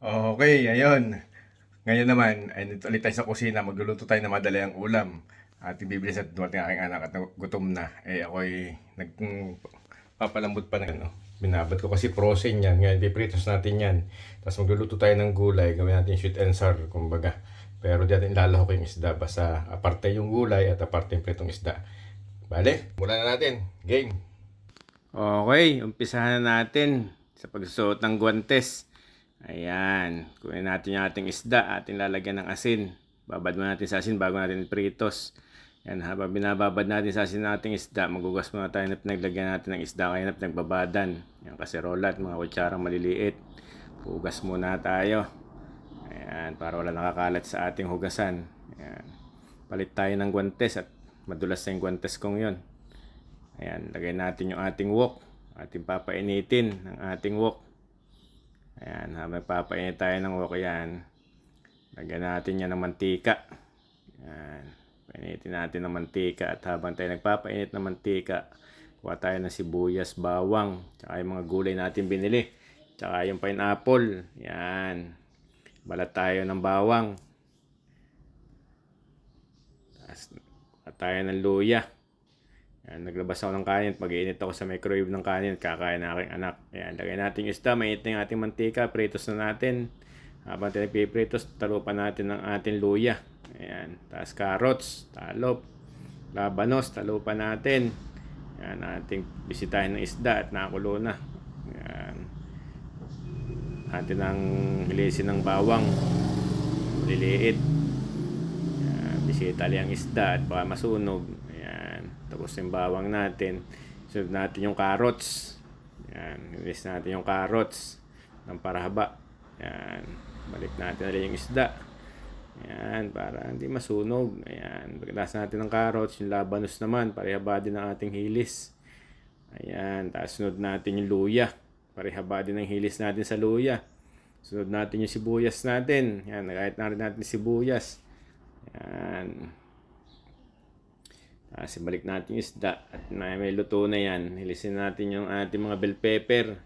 Okay, ayun. Ngayon naman, ay nito ulit tayo sa kusina. Magluluto tayo ng madali ang ulam. At ibibilis at dumating aking anak at gutom na. Eh ako'y nagpapalambot pa ng ano. Binabad ko kasi frozen yan. Ngayon, pipritos natin yan. Tapos magluluto tayo ng gulay. Gawin natin sweet and sour, kumbaga. Pero di natin lalahok yung isda. Basta aparte yung gulay at aparte yung pritong isda. Bale, mula na natin. Game! Okay, umpisahan na natin sa pagsusuot ng guantes. Ayan, kunin natin yung ating isda, ating lalagyan ng asin. Babad muna natin sa asin bago natin pritos. Yan, habang binababad natin sa asin nating isda, magugas muna tayo na pinaglagyan natin ng isda kaya na pinagbabadan. Yan, kaserola at mga kutsarang maliliit. Hugas muna tayo. Ayan, para wala nakakalat sa ating hugasan. Ayan. Palit tayo ng guantes at madulas na yung guantes kong yon. Ayan, lagay natin yung ating wok. Ating papainitin ng ating wok. Ayan, habang papainit tayo ng wok yan, lagyan natin yan ng mantika. Ayan, painitin natin ng mantika at habang tayo nagpapainit ng mantika, kuha tayo ng sibuyas, bawang, tsaka yung mga gulay natin binili. Tsaka yung pineapple. Yan. Balat tayo ng bawang. Tapos, tayo ng luya. Yan, naglabas ako ng kanin at mag-iinit ako sa microwave ng kanin kakain ng aking anak. Yan, lagay natin yung isda, mainit na yung ating mantika, pritos na natin. Habang tayo nagpipritos, talupan natin ng ating luya. Ayan, tapos carrots, talop, labanos, talupan natin. Yan, ating bisitahin ng isda at nakulo na. Yan. Atin ang hilisin ng bawang. Liliit. Yan, bisita ang isda at baka masunog. Tapos yung bawang natin. Sunod natin yung carrots. Yan. Ilis natin yung carrots ng parahaba. Yan. Balik natin ulit yung isda. Yan. Para hindi masunog. Ayan. Pagkatapos natin ng carrots, yung labanos naman. Parehaba din ng ating hilis. Ayan. Tapos sunod natin yung luya. Parehaba din ng hilis natin sa luya. Sunod natin yung sibuyas natin. Yan. Kahit na rin natin sibuyas. Yan. Tapos ibalik natin yung isda at na may luto na yan. Hilisin natin yung ating mga bell pepper.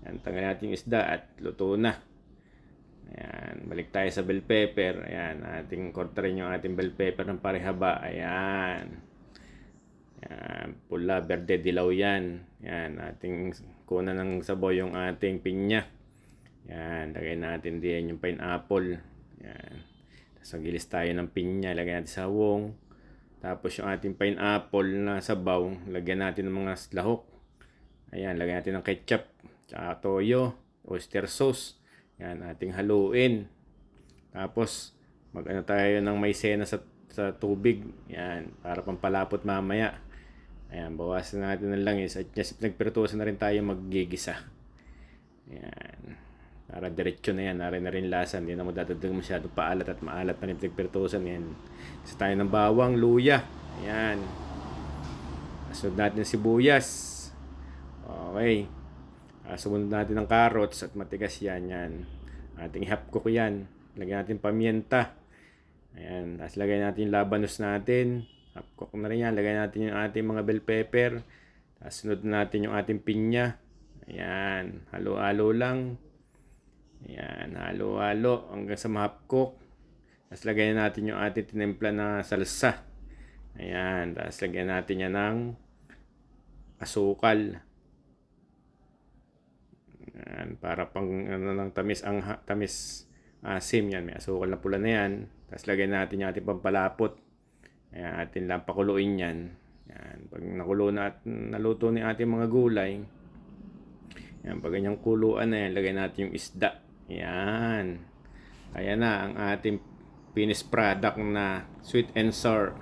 Yan, tanggal natin yung isda at luto na. Ayan, balik tayo sa bell pepper. Ayan, ating kortarin yung ating bell pepper ng parehaba. Ayan. Ayan, pula, berde, dilaw yan. Ayan, ating kuna ng sabaw yung ating pinya. Ayan, lagay natin din yung pineapple. Ayan. Tapos magilis tayo ng pinya, lagay natin sa wong. Tapos yung ating pineapple na sabaw, lagyan natin ng mga lahok. Ayan, lagyan natin ng ketchup, tsaka toyo, oyster sauce. Yan, ating haluin. Tapos, mag-ano tayo ng maizena sa, sa tubig. Yan, para pampalapot mamaya. Ayan, bawasan natin ng langis. At yes, nagpirtusan na rin tayo maggigisa. Yan. Para diretso na yan. Nari na rin lasa. Hindi na mo dadagdag masyado paalat at maalat na rin pinagpirtusan. Yan. Isa tayo ng bawang, luya. Ayan. Sunod natin sibuyas. Okay. Uh, sumunod natin ng carrots at matigas yan. yan. Ating half cook yan. Lagyan natin pamienta. Ayan. Tapos lagay natin labanos natin. Half na rin yan. Lagay natin yung ating mga bell pepper. Tapos sunod natin yung ating pinya. Ayan. Halo-halo lang. Ayan. Halo-halo hanggang sa ma-half cook. Tapos lagay natin yung ating tinimpla na salsa. Ayan. Tapos lagyan natin yan ng asukal. Yan, para pang ano lang tamis ang ha- tamis asim yan. May asukal na pula na yan. Tapos lagyan natin yung ating pampalapot. Ayan, atin lang pakuluin yan. Yan, pag nakulo na at naluto ni ating mga gulay, yan, pag ganyang kuluan na yan, lagyan natin yung isda. Yan. Ayan na ang ating finished product na sweet and sour.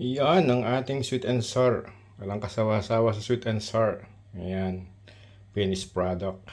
Yan ang ating sweet and sour. Walang kasawa-sawa sa sweet and sour. Ayan. Finished product.